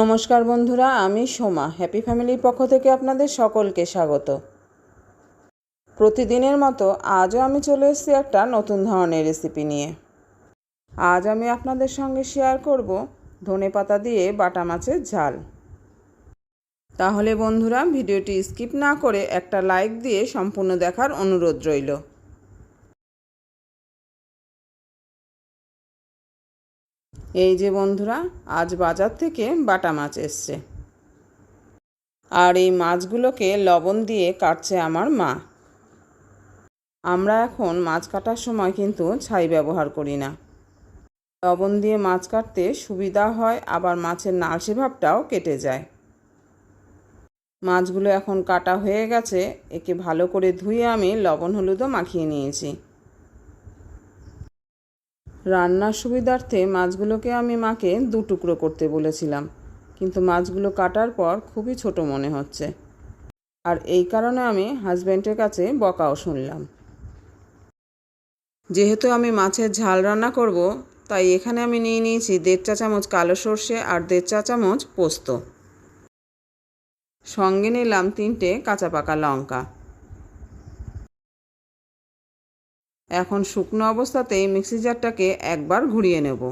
নমস্কার বন্ধুরা, আমি সোমা। হ্যাপি ফ্যামিলির পক্ষ থেকে আপনাদের সকলকে স্বাগত। প্রতিদিনের মতো আজও আমি চলে এসেছি একটা নতুন ধরনের রেসিপি নিয়ে। আজ আমি আপনাদের সঙ্গে শেয়ার করব ধনে পাতা দিয়ে বাটা মাছের ঝাল। তাহলে বন্ধুরা, ভিডিওটি স্কিপ না করে একটা লাইক দিয়ে সম্পূর্ণ দেখার অনুরোধ রইল। এই যে বন্ধুরা, আজ বাজার থেকে বাটা মাছ এসছে। আর এই মাছগুলোকে লবণ দিয়ে কাটছে আমার মা। আমরা এখন মাছ কাটার সময় কিন্তু ছাই ব্যবহার করি না। লবণ দিয়ে মাছ কাটতে সুবিধা হয়, আবার মাছের নালসে ভাবটাও কেটে যায়। মাছগুলো এখন কাটা হয়ে গেছে, একে ভালো করে ধুয়ে আমি লবণ হলুদও মাখিয়ে নিয়েছি। রান্নার সুবিধার্থে মাছগুলোকে আমি মাকে দু টুকরো করতে বলেছিলাম। কিন্তু মাছগুলো কাটার পর খুবই ছোট মনে হচ্ছে। আর এই কারণে আমি হাজব্যান্ডের কাছে বকাও শুনলাম। যেহেতু আমি মাছের ঝাল রান্না করব, তাই এখানে আমি নিয়ে নিয়েছি দেড় চা চামচ কালো সর্ষে আর দেড় চা চামচ পোস্ত। সঙ্গে নিলাম তিনটে কাঁচা পাকা লঙ্কা। এখন শুকনো অবস্থাতেই মিক্সি জারটাকে একবার ঘুরিয়ে নেব।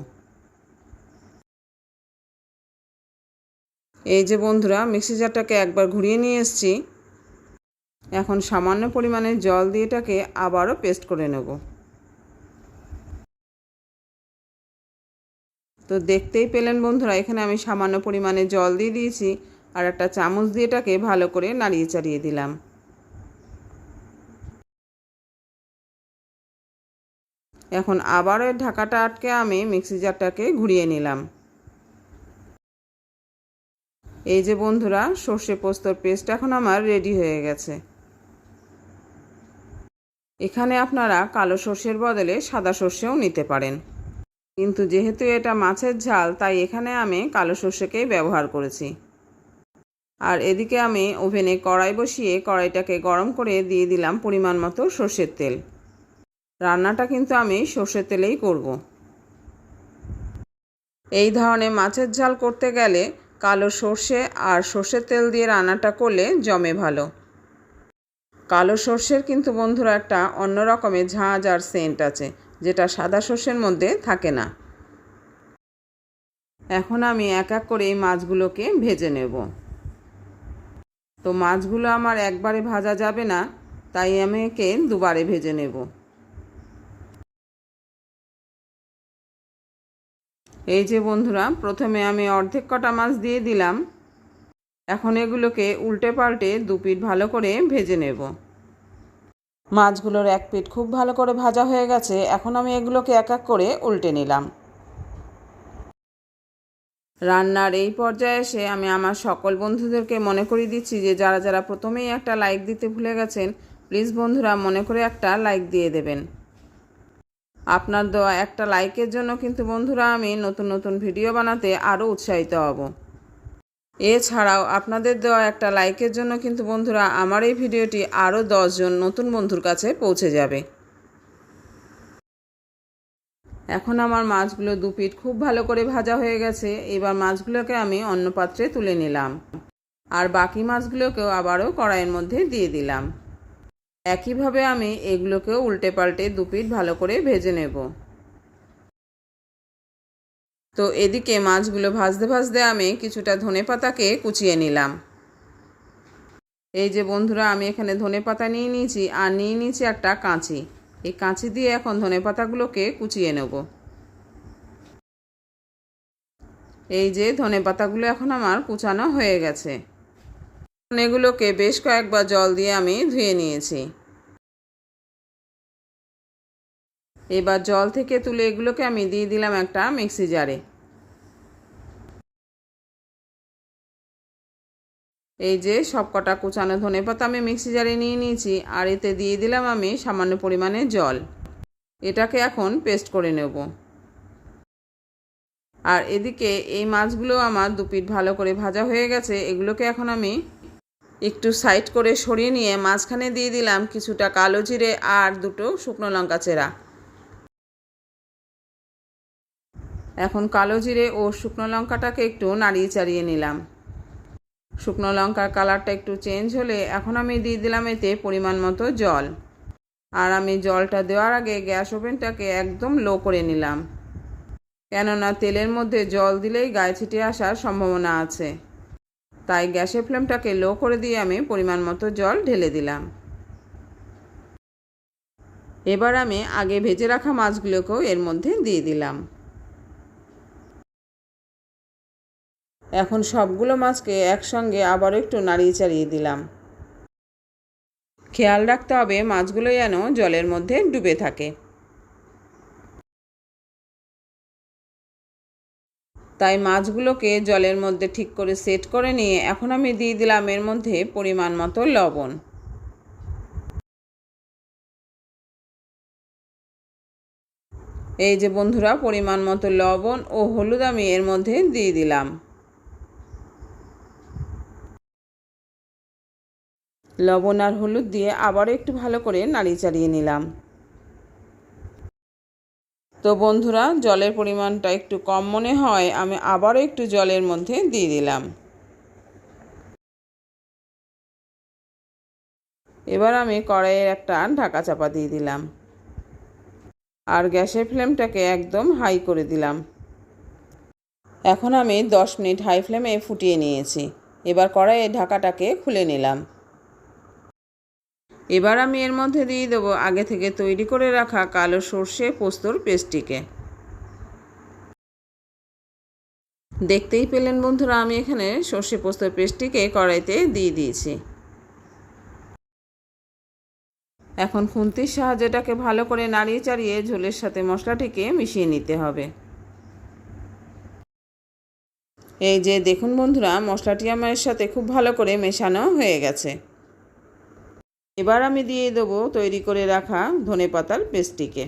এই যে বন্ধুরা, মিক্সি জারটাকে একবার ঘুরিয়ে নিয়ে এসেছি। এখন সামান্য পরিমাণে জল দিয়ে এটাকে আবারও পেস্ট করে নেব। তো দেখতেই পেলেন বন্ধুরা, এখানে আমি সামান্য পরিমাণে জল দিয়ে দিয়েছি আর একটা চামচ দিয়ে এটাকে ভালো করে নাড়িয়ে চাড়িয়ে দিলাম। এখন আবার ঢাকাটা আটকে আমি মিক্সি জারটাকে ঘুরিয়ে নিলাম। এই যে বন্ধুরা, সর্ষে পোস্তর পেস্ট এখন আমার রেডি হয়ে গেছে। এখানে আপনারা কালো সর্ষের বদলে সাদা সর্ষেও নিতে পারেন। কিন্তু যেহেতু এটা মাছের ঝাল, তাই এখানে আমি কালো সর্ষেকেই ব্যবহার করেছি। আর এদিকে আমি ওভেনে কড়াই বসিয়ে কড়াইটাকে গরম করে দিয়ে দিলাম পরিমাণ মতো সর্ষের তেল। রান্নাটা কিন্তু আমি সর্ষের তেলেই করব। এই ধরনের মাছের ঝাল করতে গেলে কালো সর্ষে আর সর্ষের তেল দিয়ে রান্নাটা করলে জমে ভালো। কালো সর্ষের কিন্তু বন্ধুরা একটা অন্য রকমের ঝাঁঝ আর সেন্ট আছে, যেটা সাদা সর্ষের মধ্যে থাকে না। এখন আমি এক এক করে এই মাছগুলোকে ভেজে নেব। তো মাছগুলো আমার একবারে ভাজা যাবে না, তাই আমি একে দুবারে ভেজে নেব। এই যে বন্ধুরা, প্রথমে আমি অর্ধেক কটা মাছ দিয়ে দিলাম। এখন এগুলোকে উল্টে পাল্টে দু পিঠ ভালো করে ভেজে নেব। মাছগুলোর এক পিঠ খুব ভালো করে ভাজা হয়ে গেছে, এখন আমি এগুলোকে এক এক করে উল্টে নিলাম। রান্নার এই পর্যায়ে এসে আমি আমার সকল বন্ধুদেরকে মনে করিয়ে দিচ্ছি যে, যারা যারা প্রথমেই একটা লাইক দিতে ভুলে গেছেন প্লিজ বন্ধুরা মনে করে একটা লাইক দিয়ে দেবেন। আপনার দেওয়া একটা লাইকের জন্য কিন্তু বন্ধুরা আমি নতুন নতুন ভিডিও বানাতে আরও উৎসাহিত হব। এছাড়াও আপনাদের দেওয়া একটা লাইকের জন্য কিন্তু বন্ধুরা আমার এই ভিডিওটি আরও দশজন নতুন বন্ধুর কাছে পৌঁছে যাবে। এখন আমার মাছগুলো দু পিঠ খুব ভালো করে ভাজা হয়ে গেছে। এবার মাছগুলোকে আমি অন্য পাত্রে তুলে নিলাম। আর বাকি মাছগুলোকেও আবারও কড়াইয়ের মধ্যে দিয়ে দিলাম। একইভাবে আমি এগুলোকেও উল্টে পাল্টে দু পিঠ ভালো করে ভেজে নেব। তো এদিকে মাছগুলো ভাজতে ভাজতে আমি কিছুটা ধনে পাতাকে কুচিয়ে নিলাম। এই যে বন্ধুরা, আমি এখানে ধনে পাতা নিয়ে নিয়েছি আর নিয়ে নিয়েছি একটা কাঁচি। এই কাঁচি দিয়ে এখন ধনে পাতাগুলোকে কুচিয়ে নেব। এই যে ধনে পাতাগুলো এখন আমার কুচানো হয়ে গেছে। এগুলোকে বেশ কয়েকবার জল দিয়ে আমি ধুয়ে নিয়েছি। এবার জল থেকে তুলে এগুলোকে আমি দিয়ে দিলাম একটা মিক্সি জারে। এই যে সব কটা কুচানো ধনে পাতা আমি মিক্সি জারে নিয়ে নিয়েছি, আর এতে দিয়ে দিলাম আমি সামান্য পরিমাণে জল। এটাকে এখন পেস্ট করে নেব। আর এদিকে এই মাছগুলো আমার দুপিট ভালো করে ভাজা হয়ে গেছে, এগুলোকে এখন আমি একটু সাইড করে সরিয়ে নিয়ে মাঝখানে দিয়ে দিলাম কিছুটা কালো জিরে আর দুটো শুকনো লঙ্কা চেরা। এখন কালো জিরে ও শুকনো লঙ্কাটাকে একটু নাড়িয়ে চাড়িয়ে নিলাম। শুকনো লঙ্কার কালারটা একটু চেঞ্জ হলে এখন আমি দিয়ে দিলাম এতে পরিমাণ মতো জল। আর আমি জলটা দেওয়ার আগে গ্যাস ওভেনটাকে একদম লো করে নিলাম। কেননা তেলের মধ্যে জল দিলেই গায়ে ছিটে আসার সম্ভাবনা আছে। তাই গ্যাসের ফ্লেমটাকে লো করে দিয়ে আমি পরিমাণ মতো জল ঢেলে দিলাম। এবার আমি আগে ভেজে রাখা মাছগুলোকেও এর মধ্যে দিয়ে দিলাম। এখন সবগুলো মাছকে একসঙ্গে আবারও একটু নাড়িয়ে চাড়িয়ে দিলাম। খেয়াল রাখতে হবে মাছগুলো যেন জলের মধ্যে ডুবে থাকে। তাই মাছগুলোকে জলের মধ্যে ঠিক করে সেট করে নিয়ে এখন আমি দিয়ে দিলাম এর মধ্যে পরিমাণ মতো লবণ। এই যে বন্ধুরা, পরিমাণ মতো লবণ ও হলুদ আমি এর মধ্যে দিয়ে দিলাম। লবণ আর হলুদ দিয়ে আবারও একটু ভালো করে নাড়ি চাড়িয়ে নিলাম। তো বন্ধুরা, জলের পরিমাণটা একটু কম মনে হয়, আমি আবারও একটু জলের মধ্যে দিয়ে দিলাম। এবার আমি কড়াইয়ের একটা ঢাকা চাপা দিয়ে দিলাম। আর গ্যাসের ফ্লেমটাকে একদম হাই করে দিলাম। এখন আমি দশ মিনিট হাই ফ্লেমে ফুটিয়ে নিয়েছি। এবার কড়াইয়ের ঢাকাটাকে খুলে নিলাম। এবার আমি এর মধ্যে দিয়ে দেবো আগে থেকে তৈরি করে রাখা কালো সর্ষে পোস্তর পেস্টটিকে। দেখতেই পেলেন বন্ধুরা, আমি এখানে সর্ষে পোস্তর পেস্টটিকে কড়াইতে দিয়ে দিয়েছি। এখন খুন্তির সাহায্যে এটাকে ভালো করে নাড়িয়ে চাড়িয়ে ঝোলের সাথে মশলাটিকে মিশিয়ে নিতে হবে। এই যে দেখুন বন্ধুরা, মশলাটি আমার সাথে খুব ভালো করে মেশানো হয়ে গেছে। এবার আমি দিয়ে দেবো তৈরি করে রাখা ধনে পাতার পেস্টটিকে।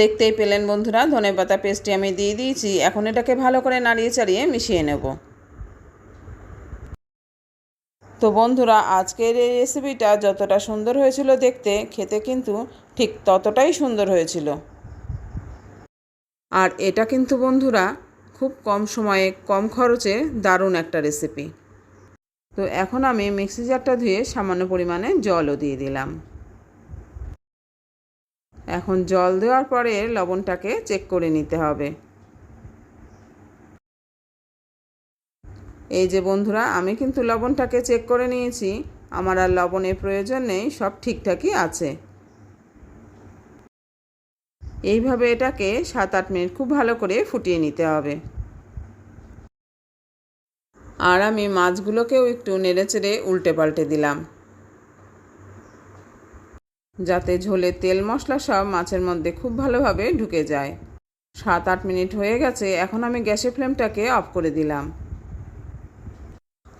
দেখতেই পেলেন বন্ধুরা, ধনে পাতা পেস্টটি আমি দিয়ে দিয়েছি। এখন এটাকে ভালো করে নাড়িয়ে চাড়িয়ে মিশিয়ে নেব। তো বন্ধুরা, আজকের এই রেসিপিটা যতটা সুন্দর হয়েছিল দেখতে, খেতে কিন্তু ঠিক ততটাই সুন্দর হয়েছিল। আর এটা কিন্তু বন্ধুরা, খুব কম সময়ে, কম খরচে দারুণ একটা রেসিপি। তো এখন আমি মিক্সি জারটা ধুয়ে সামান্য পরিমাণে জলও দিয়ে দিলাম। এখন জল দেওয়ার পরে লবণটাকে চেক করে নিতে হবে। এই যে বন্ধুরা, আমি কিন্তু লবণটাকে চেক করে নিয়েছি। আমার আর লবণের প্রয়োজন নেই, সব ঠিকঠাকই আছে। এইভাবে এটাকে সাত আট মিনিট খুব ভালো করে ফুটিয়ে নিতে হবে। আর আমি মাছগুলোকেও একটু নেড়েচেড়ে উল্টে পাল্টে দিলাম। যাতে ঝোলে তেল মশলা সব মাছের মধ্যে খুব ভালোভাবে ঢুকে যায়। সাত আট মিনিট হয়ে গেছে, এখন আমি গ্যাসের ফ্লেমটাকে অফ করে দিলাম।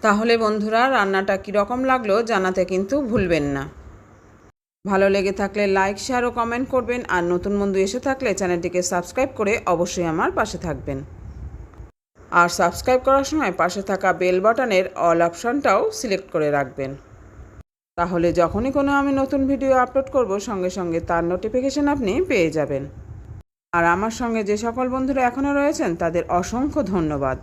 তাহলে বন্ধুরা, রান্নাটা কীরকম লাগল জানাতে কিন্তু ভুলবেন না। ভালো লেগে থাকলে লাইক, শেয়ার ও কমেন্ট করবেন। আর নতুন বন্ধু এসে থাকলে চ্যানেলটিকে সাবস্ক্রাইব করে অবশ্যই আমার পাশে থাকবেন। আর সাবস্ক্রাইব করার সময় পাশে থাকা বেল বাটনের অল অপশানটাও সিলেক্ট করে রাখবেন। তাহলে যখনই কোনো আমি নতুন ভিডিও আপলোড করব, সঙ্গে সঙ্গে তার নোটিফিকেশান আপনি পেয়ে যাবেন। আর আমার সঙ্গে যে সকল বন্ধুরা এখনও রয়েছেন, তাদের অসংখ্য ধন্যবাদ।